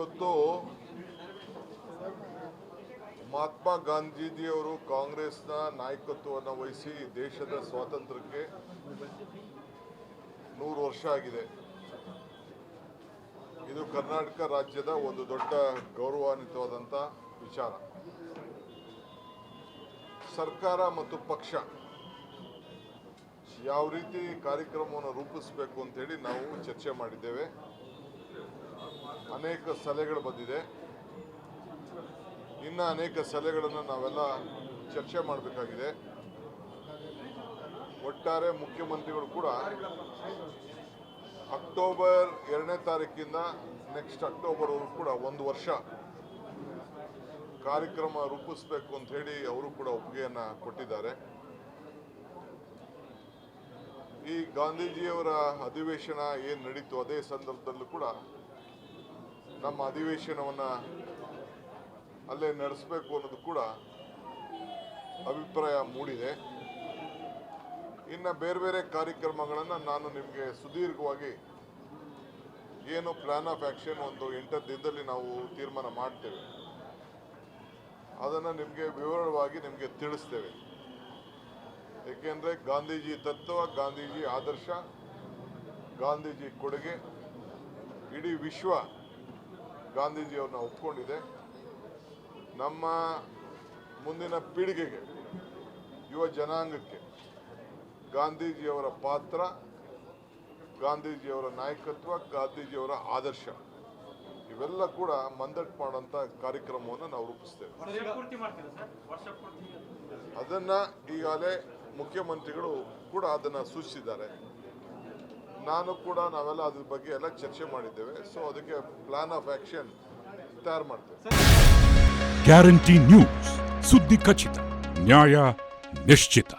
ಇವತ್ತು ಮಹಾತ್ಮ ಗಾಂಧೀಜಿಯವರು ಕಾಂಗ್ರೆಸ್ನ ನಾಯಕತ್ವವನ್ನು ವಹಿಸಿ ದೇಶದ ಸ್ವಾತಂತ್ರ್ಯಕ್ಕೆ ನೂರು ವರ್ಷ ಆಗಿದೆ. ಇದು ಕರ್ನಾಟಕ ರಾಜ್ಯದ ಒಂದು ದೊಡ್ಡ ಗೌರವಾನ್ವಿತವಾದಂಥ ವಿಚಾರ. ಸರ್ಕಾರ ಮತ್ತು ಪಕ್ಷ ಯಾವ ರೀತಿ ಕಾರ್ಯಕ್ರಮವನ್ನು ರೂಪಿಸಬೇಕು ಅಂತೇಳಿ ನಾವು ಚರ್ಚೆ ಮಾಡಿದ್ದೇವೆ. ಅನೇಕ ಸಲಹೆಗಳು ಬಂದಿದೆ. ಇನ್ನು ಅನೇಕ ಸಲಹೆಗಳನ್ನು ನಾವೆಲ್ಲ ಚರ್ಚೆ ಮಾಡಬೇಕಾಗಿದೆ. ಒಟ್ಟಾರೆ ಮುಖ್ಯಮಂತ್ರಿಗಳು ಕೂಡ ಅಕ್ಟೋಬರ್ ಎರಡನೇ ತಾರೀಕಿಂದ ನೆಕ್ಸ್ಟ್ ಅಕ್ಟೋಬರ್ವರೆಗೂ ಕೂಡ ಒಂದು ವರ್ಷ ಕಾರ್ಯಕ್ರಮ ರೂಪಿಸಬೇಕು ಅಂತ ಹೇಳಿ ಅವರು ಕೂಡ ಒಪ್ಪಿಗೆಯನ್ನು ಕೊಟ್ಟಿದ್ದಾರೆ. ಈ ಗಾಂಧೀಜಿಯವರ ಅಧಿವೇಶನ ಏನು ನಡೀತು ಅದೇ ಸಂದರ್ಭದಲ್ಲೂ ಕೂಡ ನಮ್ಮ ಅಧಿವೇಶನವನ್ನು ಅಲ್ಲೇ ನಡೆಸಬೇಕು ಅನ್ನೋದು ಕೂಡ ಅಭಿಪ್ರಾಯ ಮೂಡಿದೆ. ಇನ್ನು ಬೇರೆ ಬೇರೆ ಕಾರ್ಯಕ್ರಮಗಳನ್ನು ನಾನು ನಿಮಗೆ ಸುದೀರ್ಘವಾಗಿ ಏನು ಪ್ಲ್ಯಾನ್ ಆಫ್ ಆ್ಯಕ್ಷನ್ ಒಂದು ಎಂಟು ದಿನದಲ್ಲಿ ನಾವು ತೀರ್ಮಾನ ಮಾಡ್ತೇವೆ. ಅದನ್ನು ನಿಮಗೆ ವಿವರವಾಗಿ ನಿಮಗೆ ತಿಳಿಸ್ತೇವೆ. ಏಕೆಂದರೆ ಗಾಂಧೀಜಿ ತತ್ವ, ಗಾಂಧೀಜಿ ಆದರ್ಶ, ಗಾಂಧೀಜಿ ಕೊಡುಗೆ, ಇಡೀ ವಿಶ್ವ ಗಾಂಧೀಜಿಯವ್ರನ್ನ ಒಪ್ಕೊಂಡಿದೆ. ನಮ್ಮ ಮುಂದಿನ ಪೀಳಿಗೆಗೆ ಯುವ ಜನಾಂಗಕ್ಕೆ ಗಾಂಧೀಜಿಯವರ ಪಾತ್ರ ಗಾಂಧೀಜಿಯವರ ನಾಯಕತ್ವ ಗಾಂಧೀಜಿಯವರ ಆದರ್ಶ ಇವೆಲ್ಲ ಕೂಡ ಮಂದಟ್ ಮಾಡೋಂಥ ಕಾರ್ಯಕ್ರಮವನ್ನು ನಾವು ರೂಪಿಸ್ತೇವೆ. ಅದನ್ನು ಈಗಾಗಲೇ ಮುಖ್ಯಮಂತ್ರಿಗಳು ಕೂಡ ಅದನ್ನು ಸೂಚಿಸಿದ್ದಾರೆ. ನಾನು ಕೂಡ ನಾವೆಲ್ಲ ಅದ್ರ ಬಗ್ಗೆ ಎಲ್ಲ ಚರ್ಚೆ ಮಾಡಿದ್ದೇವೆ. ಸೊ ಅದಕ್ಕೆ ಪ್ಲಾನ್ ಆಫ್ ಆಕ್ಷನ್ ತಯಾರು ಮಾಡ್ತೇವೆ. ಗ್ಯಾರಂಟಿ ನ್ಯೂಸ್ ಸುದ್ದಿ ಖಚಿತ ನ್ಯಾಯ ನಿಶ್ಚಿತ